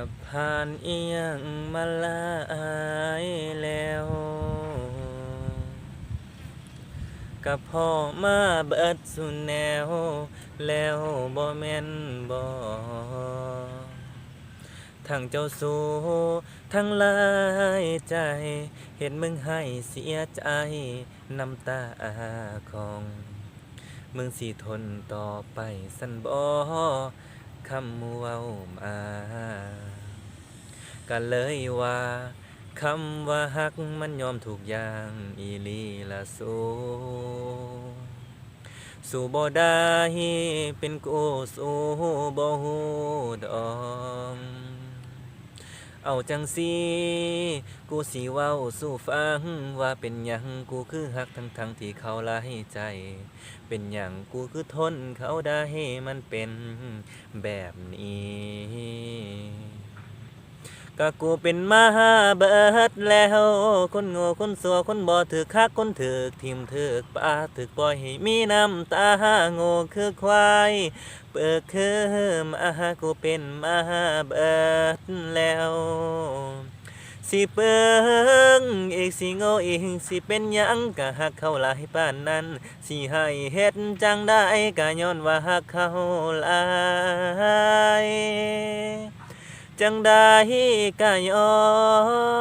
กับผ่านเอียงมาลายแล้ว กับพ่อมาเบิดสุนแนว แล้วบ่แม่นบ่ทั้งเจ้าสู้ทั้งลายใจ เห็นมึงให้เสียใจ น้ำตาของ มึงสิทนต่อไปสันบ่ คำเว้ามา ก็เลยว่าคำว่าฮักมันยอมถูกอย่างอีลีละสูสู่บ่ได้เป็นกูสู่บ่ฮู้ดอ เอาจังสีกูสีเว้าสู้ฟังว่าเป็นหยังกูคือหักทั้งทั้งที่เขาลายใจ เป็นอย่างกูคือทนเขาได้มันเป็นแบบนี้ ก็กูเป็นมาเบิดแล้ว คนโง่คนสัวคนบ่ถือคักคนถือกทิมถือกปาถือกปล่อยให้มีน้ำตาโง่คือควายเปิดคือมากูเป็นมาเบิดแล้วสิเปิงอีกสิโง่อีกสิเป็นยังกะหักเขาหลายปานนั้น สิให้เฮ็ดจังได้กะย้อนว่าหักเขาหลาย จังได้ก็ยอม